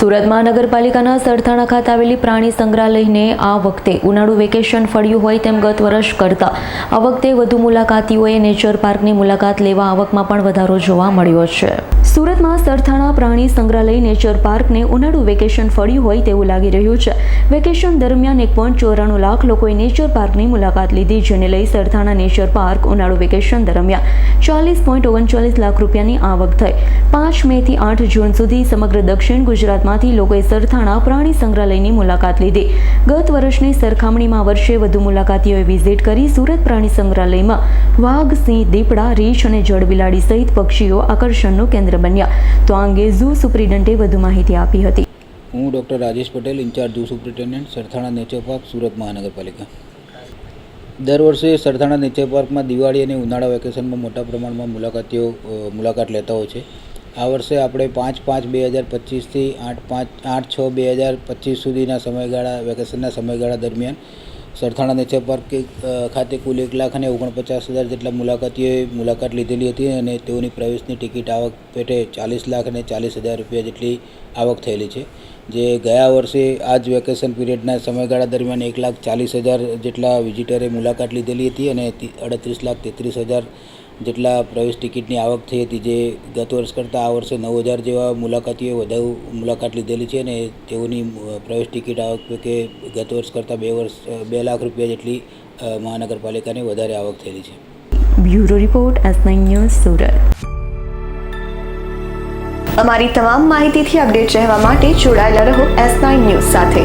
સુરત મહાનગરપાલિકાના સરથાણા ખાતે આવેલી પ્રાણી સંગ્રહાલયને આ વખતે ઉનાળુ વેકેશન ફળ્યું હોય તેમ ગત વર્ષ કરતાં આ વખતે વધુ મુલાકાતીઓએ નેચર પાર્કની મુલાકાત લેવા આવકમાં પણ વધારો જોવા મળ્યો છે. સુરતમાં સરથાણા પ્રાણી સંગ્રહાલય નેચર પાર્કને ઉનાળુ વેકેશન ફળ્યું હોય તેવું લાગી રહ્યું છે. વેકેશન દરમિયાન એક પોઈન્ટ ચોરાણું લાખ લોકોએ નેચર પાર્કની મુલાકાત લીધી, જેને લઈ સરથાણા નેચર પાર્ક ઉનાળુ વેકેશન દરમિયાન ચાલીસ પોઈન્ટ ઓગણચાલીસ લાખ રૂપિયાની આવક થઈ. પાંચ મે થી આઠ જૂન સુધી સમગ્ર દક્ષિણ ગુજરાતમાંથી લોકોએ સરથાણા પ્રાણી સંગ્રહાલયની મુલાકાત લીધી. ગત વર્ષની સરખામણીમાં વર્ષે વધુ મુલાકાતીઓએ વિઝિટ કરી સુરત પ્રાણી સંગ્રહાલયમાં વાઘ, સિંહ, દીપડા, રીંછ અને જળબિલાડી સહિત પક્ષીઓ આકર્ષણનું કેન્દ્ર બન્યા. તો આ અંગે ઝૂ સુપ્રિન્ટેન્ડન્ટે વધુ માહિતી આપી હતી. હું doctor Rajesh Patel, incharge zoo superintendent, Sarthana nature park, Surat મહાનગરપાલિકા. દર વર્ષે સરથાણા નેચર પાર્કમાં દિવાળી અને ઉનાળા વેકેશનમાં મોટા પ્રમાણમાં મુલાકાતીઓ મુલાકાત લેતા હોય છે. આ વર્ષે આપણે પાંચ પાંચ બે હજાર પચીસથી આઠ પાંચ, આઠ છ બે હજાર પચીસ સુધીના સમયગાળા, વેકેશનના સમયગાળા દરમિયાન સરથાણા નેચર પાર્ક ખાતે કુલ એક લાખ અને ઓગણપચાસ હજાર જેટલા મુલાકાતીઓએ મુલાકાત લીધેલી હતી અને તેઓની પ્રવેશની ટિકિટ આવક પેટે ચાલીસ લાખ અને ચાલીસ હજાર રૂપિયા જેટલી આવક થયેલી છે, જે ગયા વર્ષે આ જ વેકેશન પીરિયડના સમયગાળા દરમિયાન એક લાખ ચાલીસ હજાર જેટલા વિઝિટરે મુલાકાત લીધેલી હતી અને અડત્રીસ લાખ તેત્રીસ હજાર જેટલા પ્રવેશ ટિકિટની આવક થઈ હતી જે ગત વર્ષ કરતાં આ વર્ષે નવ હજાર જેવા મુલાકાતીઓએ વધુ મુલાકાત લીધેલી છે અને તેઓની પ્રવેશ ટિકિટ આવક કે ગત વર્ષ કરતાં બે વર્ષ બે લાખ રૂપિયા જેટલી મહાનગરપાલિકાની વધારે આવક થયેલી છે. Bureau report S nine news Surat. અમારી તમામ માહિતીથી અપડેટ રહેવા માટે જોડાયેલા રહો એસ નાઇન ન્યૂઝ સાથે.